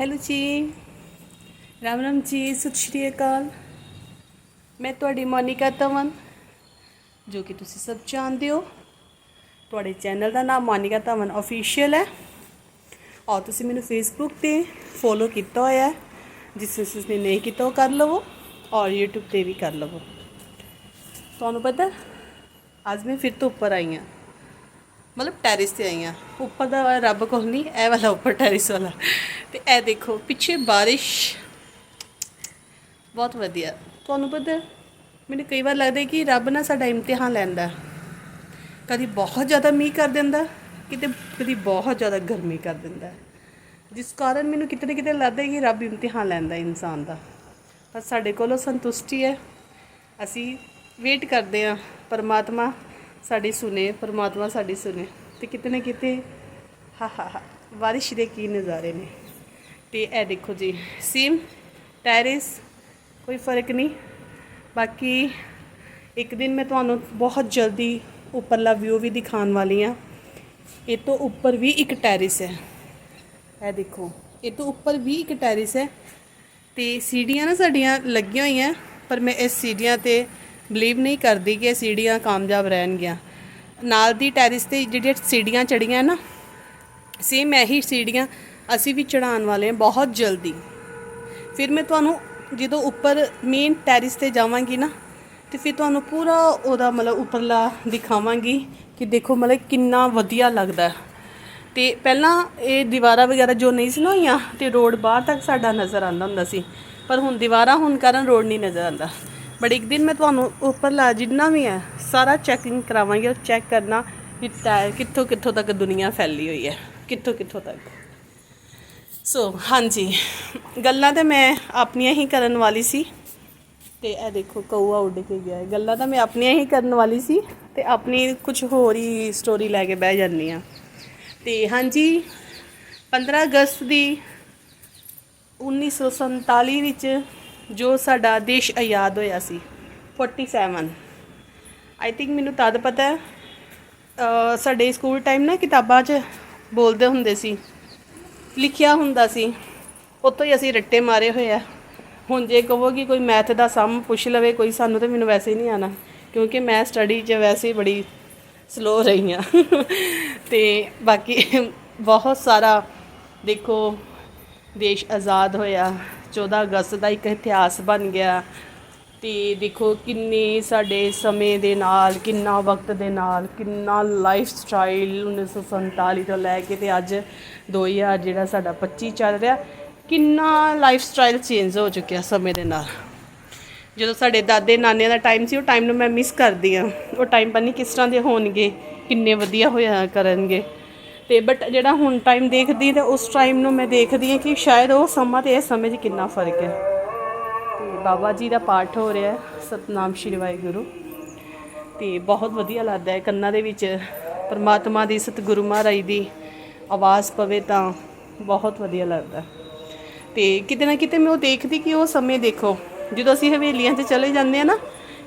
Hello ਜੀ ਰਾਮ ਰਾਮ ਜੀ ਸਤਿ ਸ਼੍ਰੀ ਅਕਾਲ ਮੈਂ ਤੁਹਾਡੀ ਮੋਨਿਕਾ ਤਵਨ ਜੋ ਕਿ ਤੁਸੀਂ ਸਭ ਜਾਣਦੇ ਹੋ। ਤੁਹਾਡੇ ਚੈਨਲ ਦਾ ਨਾਮ ਮੋਨਿਕਾ ਤਵਨ ਅਫੀਸ਼ੀਅਲ ਹੈ। ਔਰ ਤੁਸੀਂ ਮੈਨੂੰ ਫੇਸਬੁੱਕ ਤੇ ਫੋਲੋ ਕੀਤਾ ਹੋਇਆ ਜਿਸ ਜਿਸ ਨੇ ਨਹੀਂ ਕੀਤਾ ਉਹ ਕਰ ਲਵੋ ਔਰ YouTube ਤੇ ਵੀ ਕਰ ਲਵੋ। ਤੁਹਾਨੂੰ ਪਤਾ, ਅੱਜ ਮੈਂ ਫਿਰ ਤੋਂ ਉੱਪਰ ਆਈ ਹਾਂ। ਮਤਲਬ ਟੈਰਿਸ ਤੇ ਆਈ ਹਾਂ। ਉੱਪਰ ਦਾ ਰੱਬ ਕੋਲ ਨਹੀਂ, ਇਹ ਵਾਲਾ ਉੱਪਰ ਟੈਰਿਸ ਵਾਲਾ। ਤੇ ਇਹ ਦੇਖੋ, ਪਿੱਛੇ ਬਾਰਿਸ਼। ਬਹੁਤ ਵਧੀਆ। ਤੁਹਾਨੂੰ ਪਤਾ, ਮੈਨੂੰ ਕਈ ਵਾਰ ਲੱਗਦਾ ਕਿ ਰੱਬ ਨਾ ਸਾਡਾ ਇਮਤਿਹਾਨ ਲੈਂਦਾ ਕਦੀ ਬਹੁਤ ਜ਼ਿਆਦਾ ਮੀਂਹ ਕਰ ਦਿੰਦਾ ਕਿਤੇ, ਕਦੀ ਬਹੁਤ ਜ਼ਿਆਦਾ ਗਰਮੀ ਕਰ ਦਿੰਦਾ ਜਿਸ ਕਾਰਨ ਮੈਨੂੰ ਕਿਤੇ ਨਾ ਕਿਤੇ ਲੱਗਦਾ ਕਿ ਰੱਬ ਇਮਤਿਹਾਨ ਲੈਂਦਾ ਇਨਸਾਨ ਦਾ। ਪਰ ਸਾਡੇ ਕੋਲੋਂ ਸੰਤੁਸ਼ਟੀ ਹੈ। ਅਸੀਂ ਵੇਟ ਕਰਦੇ ਹਾਂ ਪਰਮਾਤਮਾ ਸਾਡੀ ਸੁਨੇ ਪਰਮਾਤਮਾ ਸਾਡੀ ਸੁਨੇ ਤੇ ਕਿਤੇ ਨਾ ਕਿਤੇ, ਹਾ ਹਾ ਹਾ, ਬਾਰਿਸ਼ ਦੇ ਕੀ ਨਜ਼ਾਰੇ ਨੇ। ਤੇ ਇਹ ਦੇਖੋ ਜੀ, ਸੇਮ ਟੈਰਿਸ, ਕੋਈ ਫ਼ਰਕ ਨਹੀਂ। ਬਾਕੀ ਇੱਕ ਦਿਨ ਮੈਂ ਤੁਹਾਨੂੰ ਬਹੁਤ ਜਲਦੀ ਉੱਪਰਲਾ ਵਿਊ ਵੀ ਦਿਖਾਉਣ ਵਾਲੀ ਹਾਂ। ਇਹ ਤੋਂ ਉੱਪਰ ਵੀ ਇੱਕ ਟੈਰਿਸ ਹੈ। ਇਹ ਦੇਖੋ, ਇਹ ਤੋਂ ਉੱਪਰ ਵੀ ਇੱਕ ਟੈਰਿਸ ਹੈ। ਤੇ ਸੀੜੀਆਂ ਨਾ ਸਾਡੀਆਂ ਲੱਗੀਆਂ ਹੋਈਆਂ, ਪਰ ਮੈਂ ਇਸ ਸੀੜੀਆਂ ਤੇ ਬਲੀਵ ਨਹੀਂ ਕਰਦੀ ਕਿ ਇਹ ਸੀੜੀਆਂ ਕਾਮਯਾਬ ਰਹਿਣਗੀਆਂ। ਨਾਲ ਦੀ ਟੈਰਿਸ ਤੇ ਜਿਹੜੀਆਂ ਸੀੜੀਆਂ ਚੜੀਆਂ ਨਾ ਸੇਮ ਇਹੀ ਸੀੜੀਆਂ ਅਸੀਂ ਵੀ ਚੜਾਉਣ ਵਾਲੇ ਹਾਂ ਬਹੁਤ ਜਲਦੀ। ਫਿਰ ਮੈਂ ਤੁਹਾਨੂੰ ਜਦੋਂ ਉੱਪਰ ਮੇਨ ਟੈਰਿਸ ਤੇ ਜਾਵਾਂਗੀ ਨਾ, ਤੇ ਫਿਰ ਤੁਹਾਨੂੰ ਪੂਰਾ ਉਹਦਾ ਮਤਲਬ ਉੱਪਰਲਾ ਦਿਖਾਵਾਂਗੀ ਕਿ ਦੇਖੋ ਮਤਲਬ ਕਿੰਨਾ ਵਧੀਆ ਲੱਗਦਾ। ਹੈ। ਤੇ ਪਹਿਲਾਂ ਇਹ ਦੀਵਾਰਾਂ ਵਗੈਰਾ ਜੋ ਨਹੀਂ ਸੀ ਨਾ ਹੋਈਆਂ, ਤੇ ਰੋਡ ਬਾਹਰ ਤੱਕ ਸਾਡਾ ਨਜ਼ਰ ਆਉਂਦਾ ਹੁੰਦਾ ਸੀ, ਪਰ ਹੁਣ ਦੀਵਾਰਾਂ ਹੋਣ ਕਾਰਨ ਰੋਡ ਨਹੀਂ ਨਜ਼ਰ ਆਉਂਦਾ। ਬਟ ਇੱਕ ਦਿਨ ਮੈਂ ਤੁਹਾਨੂੰ ਉੱਪਰ ਉੱਪਰਲਾ ਜਿੰਨਾ ਵੀ ਹੈ, ਸਾਰਾ ਚੈਕਿੰਗ ਕਰਾਵਾਂਗੀ ਔਰ ਚੈੱਕ ਕਰਨਾ ਕਿ ਟਾਇਰ ਕਿੱਥੋਂ ਕਿੱਥੋਂ ਤੱਕ ਦੁਨੀਆ ਫੈਲੀ ਹੋਈ ਹੈ, ਕਿੱਥੋਂ ਕਿੱਥੋਂ ਤੱਕ। ਸੋ ਹਾਂਜੀ, ਗੱਲਾਂ ਤਾਂ ਮੈਂ ਆਪਣੀਆਂ ਹੀ ਕਰਨ ਵਾਲੀ ਸੀ ਤੇ ਇਹ ਦੇਖੋ, ਕਊਆ ਉੱਡ ਕੇ ਗਿਆ ਹੈ। ਗੱਲਾਂ ਤਾਂ ਮੈਂ ਆਪਣੀਆਂ ਹੀ ਕਰਨ ਵਾਲੀ ਸੀ ਤੇ ਆਪਣੀ ਕੁਝ ਹੋਰ ਹੀ ਸਟੋਰੀ ਲੈ ਕੇ ਬਹਿ ਜਾਂਦੀ ਆ ਤੇ ਹਾਂਜੀ 15 ਅਗਸਤ ਦੀ 1947 ਵਿੱਚ ਜੋ ਸਾਡਾ ਦੇਸ਼ ਆਜ਼ਾਦ ਹੋਇਆ ਸੀ 47 ਆਈ ਥਿੰਕ ਮੈਨੂੰ ਤਦ ਪਤਾ ਹੈ ਸਾਡੇ ਸਕੂਲ ਟਾਈਮ ਨਾ ਕਿਤਾਬਾਂ 'ਚ ਬੋਲਦੇ ਹੁੰਦੇ ਸੀ, ਲਿਖਿਆ ਹੁੰਦਾ ਸੀ, ਉੱਥੋਂ ਹੀ ਅਸੀਂ ਰੱਟੇ ਮਾਰੇ ਹੋਏ ਆ। ਹੁਣ ਜੇ ਕਹੋ ਕਿ ਕੋਈ ਮੈਥ ਦਾ ਸਮ ਪੁੱਛ ਲਵੇ, ਕੋਈ ਸਾਨੂੰ ਤਾਂ ਮੈਨੂੰ ਵੈਸੇ ਹੀ ਨਹੀਂ ਆਣਾ ਕਿਉਂਕਿ ਮੈਂ ਸਟੱਡੀ 'ਚ ਵੈਸੇ ਬੜੀ ਸਲੋ ਰਹੀ ਆ ਤੇ ਬਾਕੀ ਬਹੁਤ ਸਾਰਾ ਦੇਖੋ, ਦੇਸ਼ ਆਜ਼ਾਦ ਹੋਇਆ। 14 ਅਗਸਤ ਦਾ ਇੱਕ ਇਤਿਹਾਸ ਬਣ ਗਿਆ। ਤੇ ਦੇਖੋ ਕਿੰਨੇ ਸਾਡੇ ਸਮੇਂ ਦੇ ਨਾਲ, ਕਿੰਨਾ ਵਕਤ ਦੇ ਨਾਲ, ਕਿੰਨਾ ਲਾਈਫ ਸਟਾਈਲ 1947 ਤੋਂ ਲੈ ਕੇ ਤੇ ਅੱਜ 2000 ਜਿਹੜਾ ਸਾਡਾ 25 ਚੱਲ ਰਿਹਾ, ਕਿੰਨਾ ਲਾਈਫ ਸਟਾਈਲ ਚੇਂਜ ਹੋ ਚੁੱਕਿਆ ਸਮੇਂ ਦੇ ਨਾਲ। ਜਦੋਂ ਸਾਡੇ ਦਾਦੇ ਨਾਨਿਆਂ ਦਾ ਟਾਈਮ ਸੀ, ਉਹ ਟਾਈਮ ਨੂੰ ਮੈਂ ਮਿਸ ਕਰਦੀ ਆ ਉਹ ਟਾਈਮ ਪਤਾ ਨਹੀਂ ਕਿਸ ਤਰ੍ਹਾਂ ਦੇ ਹੋਣਗੇ, ਕਿੰਨੇ ਵਧੀਆ ਹੋਇਆ ਕਰਨਗੇ। ਤੇ ਬਟ ਜਿਹੜਾ ਹੁਣ ਟਾਈਮ ਦੇਖਦੀ ਤੇ ਉਸ ਟਾਈਮ ਨੂੰ ਮੈਂ ਦੇਖਦੀ ਹਾਂ ਕਿ ਸ਼ਾਇਦ ਉਹ ਸਮਾਂ ਤੇ ਇਸ ਸਮੇਂ 'ਚ ਕਿੰਨਾ ਫ਼ਰਕ ਹੈ ਤੇ ਬਾਬਾ ਜੀ ਦਾ ਪਾਠ ਹੋ ਰਿਹਾ ਸਤਨਾਮ ਸ਼੍ਰੀ ਵਾਹਿਗੁਰੂ ਤੇ ਬਹੁਤ ਵਧੀਆ ਲੱਗਦਾ ਹੈ, ਕੰਨਾਂ ਦੇ ਵਿੱਚ ਪਰਮਾਤਮਾ ਦੀ, ਸਤਿਗੁਰੂ ਮਹਾਰਾਜ ਦੀ ਆਵਾਜ਼ ਪਵੇ ਤਾਂ ਬਹੁਤ ਵਧੀਆ ਲੱਗਦਾ ਹੈ। ਤੇ ਕਿਤੇ ਨਾ ਕਿਤੇ ਮੈਂ ਉਹ ਦੇਖਦੀ ਕਿ ਉਹ ਸਮੇਂ ਦੇਖੋ, ਜਦੋਂ ਅਸੀਂ ਹਵੇਲੀਆਂ 'ਚ ਚਲੇ ਜਾਂਦੇ ਆ ਨਾ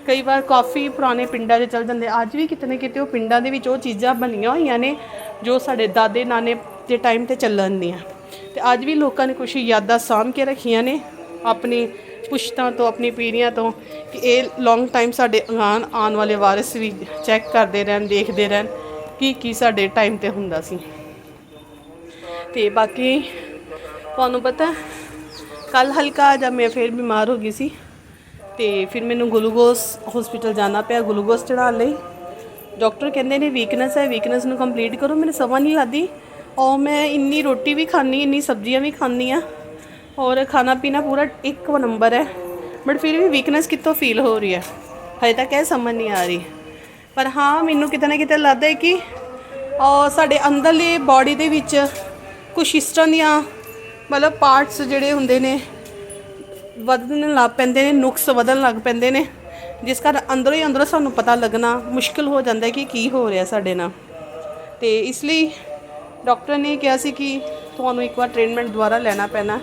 ਕਈ ਵਾਰ ਕਾਫੀ ਪੁਰਾਣੇ ਪਿੰਡਾਂ 'ਚ ਚਲ ਜਾਂਦੇ ਅੱਜ ਵੀ ਕਿਤੇ ਨਾ ਕਿਤੇ ਉਹ ਪਿੰਡਾਂ ਦੇ ਵਿੱਚ ਉਹ ਚੀਜ਼ਾਂ ਬਣੀਆਂ ਹੋਈਆਂ ਨੇ ਜੋ ਸਾਡੇ ਦਾਦੇ ਨਾਨੇ ਦੇ ਟਾਈਮ ਤੇ ਚੱਲਣ ਦੀਆਂ। ਤੇ ਅੱਜ ਵੀ ਲੋਕਾਂ ਨੇ ਕੁਝ ਯਾਦਾਂ ਸਾਂਭ ਕੇ ਰੱਖੀਆਂ ਨੇ ਆਪਣੀ ਪੁਸ਼ਤਾਂ ਤੋਂ, ਆਪਣੀ ਪੀੜ੍ਹੀਆਂ ਤੋਂ ਕਿ ਇਹ ਲੌਂਗ ਟਾਈਮ ਸਾਡੇ ਆਉਣ ਆਉਣ ਵਾਲੇ ਵਾਰਿਸ ਵੀ ਚੈੱਕ ਕਰਦੇ ਰਹਿਣ, ਦੇਖਦੇ ਰਹਿਣ ਕੀ ਕੀ ਸਾਡੇ ਟਾਈਮ ਤੇ ਹੁੰਦਾ ਸੀ। ਤੇ ਬਾਕੀ ਤੁਹਾਨੂੰ ਪਤਾ ਕੱਲ ਹਲਕਾ ਜਦ ਮੈਂ ਫਿਰ ਬਿਮਾਰ ਹੋ ਗਈ ਸੀ। ਤੇ ਫਿਰ ਮੈਨੂੰ ਗਲੂਕੋਸ ਹਸਪੀਟਲ ਜਾਣਾ ਪਿਆ, ਗਲੂਕੋਸ ਚੜਾਉਣ ਲਈ। ਡਾਕਟਰ ਕਹਿੰਦੇ ਨੇ ਵੀਕਨੈਸ ਹੈ ਵੀਕਨੈਸ ਨੂੰ ਕੰਪਲੀਟ ਕਰੋ। ਮੈਨੂੰ ਸਮਝ ਨਹੀਂ ਲੱਗਦੀ। ਔਰ ਮੈਂ ਇੰਨੀ ਰੋਟੀ ਵੀ ਖਾਣੀ ਇੰਨੀ ਸਬਜ਼ੀਆਂ ਵੀ ਖਾਂਦੀ ਆ ਔਰ ਖਾਣਾ ਪੀਣਾ ਪੂਰਾ ਇੱਕ ਨੰਬਰ ਹੈ। ਬਟ ਫਿਰ ਵੀ ਵੀਕਨੈਸ ਕਿੱਥੋਂ ਫੀਲ ਹੋ ਰਹੀ ਹੈ? ਹਜੇ ਤੱਕ ਇਹ ਸਮਝ ਨਹੀਂ ਆ ਰਹੀ। ਪਰ ਹਾਂ, ਮੈਨੂੰ ਕਿਤੇ ਨਾ ਕਿਤੇ ਲੱਗਦਾ ਹੈ ਕਿ ਔਰ ਸਾਡੇ ਅੰਦਰਲੇ ਬਾਡੀ ਦੇ ਵਿੱਚ ਕੁਛ ਇਸ ਤਰ੍ਹਾਂ ਦੀਆਂ ਮਤਲਬ ਪਾਰਟਸ ਜਿਹੜੇ ਹੁੰਦੇ ਨੇ ਵਧਣ ਲੱਗ ਪੈਂਦੇ ਨੇ, ਨੁਕਸ ਵਧਣ ਲੱਗ ਪੈਂਦੇ ਨੇ। ਜਿਸ ਕਾਰਨ ਅੰਦਰੋਂ ਹੀ ਅੰਦਰੋਂ ਸਾਨੂੰ ਪਤਾ ਲੱਗਣਾ ਮੁਸ਼ਕਿਲ ਹੋ ਜਾਂਦਾ ਹੈ ਕਿ ਕੀ ਹੋ ਰਿਹਾ ਸਾਡੇ ਨਾਲ। ਤੇ ਇਸ ਲਈ ਡਾਕਟਰ ਨੇ ਕਿਹਾ ਸੀ ਕਿ ਤੁਹਾਨੂੰ ਇੱਕ ਵਾਰ ਟ੍ਰੀਟਮੈਂਟ ਦੁਬਾਰਾ ਲੈਣਾ ਪੈਣਾ।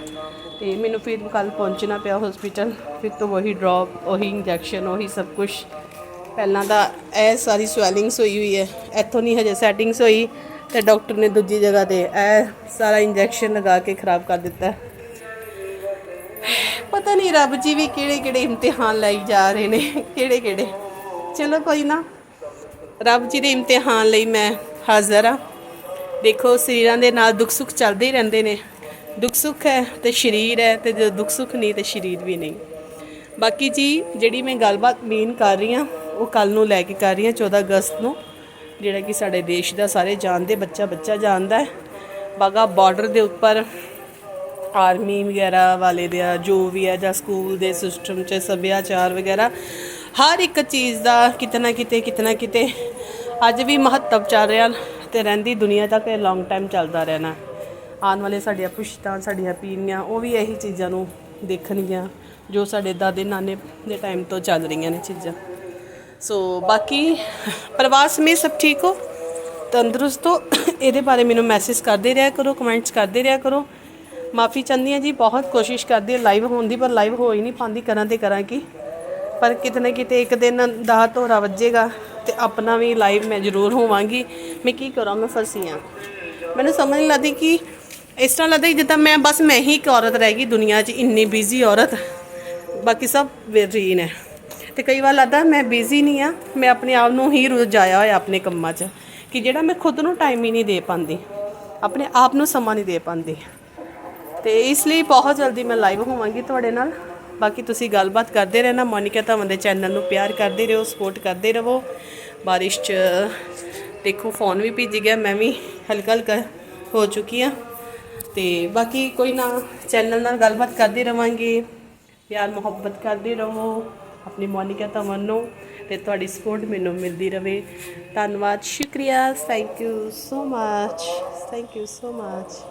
ਤੇ ਮੈਨੂੰ ਫਿਰ ਕੱਲ ਪਹੁੰਚਣਾ ਪਿਆ ਹਸਪੀਟਲ ਫਿਰ ਤੋਂ ਉਹੀ ਡ੍ਰੌਪ ਉਹੀ ਇੰਜੈਕਸ਼ਨ ਉਹੀ ਸਭ ਕੁਝ ਪਹਿਲਾਂ ਤਾਂ ਇਹ ਸਾਰੀ ਸਵੈਲਿੰਗਸ ਹੋਈ ਹੋਈ ਹੈ, ਇੱਥੋਂ ਨਹੀਂ ਹਜੇ ਸੈਟਿੰਗਸ ਹੋਈ। ਤੇ ਡਾਕਟਰ ਨੇ ਦੂਜੀ ਜਗ੍ਹਾ ਤੇ ਇਹ ਸਾਰਾ ਇੰਜੈਕਸ਼ਨ ਲਗਾ ਕੇ ਖਰਾਬ ਕਰ ਦਿੱਤਾ। ਪਤਾ ਨਹੀਂ ਰੱਬ ਜੀ ਵੀ ਕਿਹੜੇ ਕਿਹੜੇ ਇਮਤਿਹਾਨ ਲਈ ਜਾ ਰਹੇ ਨੇ, ਕਿਹੜੇ ਕਿਹੜੇ। ਚਲੋ ਕੋਈ ਨਾ, ਰੱਬ ਜੀ ਦੇ ਇਮਤਿਹਾਨ ਲਈ ਮੈਂ ਹਾਜ਼ਰ ਆ ਦੇਖੋ, ਸਰੀਰਾਂ ਦੇ ਨਾਲ ਦੁੱਖ ਸੁੱਖ ਚੱਲਦੇ ਹੀ ਰਹਿੰਦੇ ਨੇ। ਦੁੱਖ ਸੁੱਖ ਹੈ ਤੇ ਸਰੀਰ ਹੈ ਤੇ ਜੇ ਦੁੱਖ ਸੁੱਖ ਨਹੀਂ ਤੇ ਸਰੀਰ ਵੀ ਨਹੀਂ। ਬਾਕੀ ਜੀ, ਜਿਹੜੀ ਮੈਂ ਗੱਲਬਾਤ ਮੇਨ ਕਰ ਰਹੀ ਹਾਂ, ਉਹ ਕੱਲ ਨੂੰ ਲੈ ਕੇ ਕਰ ਰਹੀ ਹਾਂ 14 ਅਗਸਤ ਨੂੰ। ਜਿਹੜਾ ਕਿ ਸਾਡੇ ਦੇਸ਼ ਦਾ ਸਾਰੇ ਜਾਣਦੇ ਬੱਚਾ ਬੱਚਾ ਜਾਣਦਾ ਹੈ। ਬਾਗਾ ਬਾਰਡਰ ਦੇ ਉੱਪਰ ਆਰਮੀ ਵਗੈਰਾ ਵਾਲੇ ਦੇ ਆ, ਜੋ ਵੀ ਹੈ ਜਾਂ ਸਕੂਲ ਦੇ ਸਿਸਟਮ 'ਚ ਸੱਭਿਆਚਾਰ ਵਗੈਰਾ, ਹਰ ਇੱਕ ਚੀਜ਼ ਦਾ ਕਿਤੇ ਨਾ ਕਿਤੇ ਕਿਤੇ ਨਾ ਕਿਤੇ ਅੱਜ ਵੀ ਮਹੱਤਵ ਚੱਲ ਰਿਹਾ ਤੇ ਰਹਿੰਦੀ ਦੁਨੀਆ ਤੱਕ ਇਹ ਲੌਂਗ ਟਾਈਮ ਚੱਲਦਾ ਰਹਿਣਾ। ਆਉਣ ਵਾਲੇ ਸਾਡੀਆਂ ਪੁਸ਼ਤਾਂ, ਸਾਡੀਆਂ ਪੀੜ੍ਹੀਆਂ, ਉਹ ਵੀ ਇਹੀ ਚੀਜ਼ਾਂ ਨੂੰ ਦੇਖਣਗੀਆਂ ਜੋ ਸਾਡੇ ਦਾਦੇ ਨਾਨੇ ਦੇ ਟਾਈਮ ਤੋਂ ਚੱਲ ਰਹੀਆਂ ਨੇ ਚੀਜ਼ਾਂ। ਸੋ ਬਾਕੀ ਪਰਿਵਾਰ ਸਮੇਤ ਸਭ ਠੀਕ ਹੋ? ਤੰਦਰੁਸਤ ਹੋ? ਇਹਦੇ ਬਾਰੇ ਮੈਨੂੰ ਮੈਸੇਜ ਕਰਦੇ ਰਿਹਾ ਕਰੋ ਕਮੈਂਟਸ ਕਰਦੇ ਰਿਹਾ ਕਰੋ। ਮਾਫੀ ਚਾਹੁੰਦੀ ਹਾਂ ਜੀ, ਬਹੁਤ ਕੋਸ਼ਿਸ਼ ਕਰਦੀ ਹਾਂ ਲਾਈਵ ਹੋਣ ਦੀ, ਪਰ ਲਾਈਵ ਹੋ ਹੀ ਨਹੀਂ ਪਾਉਂਦੀ, ਕਰਾਂ ਤੇ ਕਰਾਂ ਕੀ। ਪਰ ਕਿਤੇ ਨਾ ਕਿਤੇ ਇੱਕ ਦਿਨ ਦਾ ਧੋਰਾ ਵੱਜੇਗਾ ਤੇ ਆਪਣਾ ਵੀ ਲਾਈਵ ਮੈਂ ਜ਼ਰੂਰ ਹੋਵਾਂਗੀ। ਮੈਂ ਕੀ ਕਰਾਂ, ਮੈਂ ਫਸੀ ਹਾਂ ਮੈਨੂੰ ਸਮਝ ਨਹੀਂ ਲੱਗਦੀ ਕਿ ਇਸ ਤਰ੍ਹਾਂ ਲੱਗਦਾ ਜਿੱਦਾਂ ਮੈਂ, ਬਸ ਮੈਂ ਹੀ ਇੱਕ ਔਰਤ ਰਹਿ ਗਈ ਦੁਨੀਆ 'ਚ, ਇੰਨੀ ਬਿਜ਼ੀ ਔਰਤ। ਬਾਕੀ ਸਭ ਵੇਰੀਨ ਹੈ। ਤੇ ਕਈ ਵਾਰ ਲੱਗਦਾ ਮੈਂ ਬਿਜ਼ੀ ਨਹੀਂ ਆ, ਮੈਂ ਆਪਣੇ ਆਪ ਨੂੰ ਹੀ ਰੁਝਾਇਆ ਹੋਇਆ ਆਪਣੇ ਕੰਮਾਂ 'ਚ, ਕਿ ਜਿਹੜਾ ਮੈਂ ਖੁਦ ਨੂੰ ਟਾਈਮ ਹੀ ਨਹੀਂ ਦੇ ਪਾਉਂਦੀ, ਆਪਣੇ ਆਪ ਨੂੰ ਸਮਾਂ ਨਹੀਂ ਦੇ ਪਾਉਂਦੀ। ਤੇ ਇਸ ਲਈ ਬਹੁਤ ਜਲਦੀ ਮੈਂ ਲਾਈਵ ਹੋਵਾਂਗੀ ਤੁਹਾਡੇ ਨਾਲ। ਬਾਕੀ ਤੁਸੀਂ ਗੱਲਬਾਤ ਕਰਦੇ ਰਹਿਣਾ। ਮੋਨਿਕਾ ਧਵਨ ਦੇ ਚੈਨਲ ਨੂੰ ਪਿਆਰ ਕਰਦੇ ਰਹੋ ਸਪੋਰਟ ਕਰਦੇ ਰਹੋ। ਬਾਰਿਸ਼ 'ਚ ਦੇਖੋ ਫੋਨ ਵੀ ਭਿੱਜ ਗਿਆ, ਮੈਂ ਵੀ ਹਲਕਾ ਹਲਕਾ ਹੋ ਚੁੱਕੀ ਆ ਤੇ ਬਾਕੀ ਕੋਈ ਨਾ ਚੈਨਲ ਨਾਲ ਗੱਲਬਾਤ ਕਰਦੇ ਰਵਾਂਗੇ। ਪਿਆਰ, ਮੁਹੱਬਤ ਕਰਦੇ ਰਹੋ ਆਪਣੀ ਮੋਨਿਕਾ ਧਵਨ ਨੂੰ ਤੇ ਤੁਹਾਡੀ ਸਪੋਰਟ ਮੈਨੂੰ ਮਿਲਦੀ ਰਵੇ। ਧੰਨਵਾਦ, ਸ਼ੁਕਰੀਆ। Thank you so much thank you so much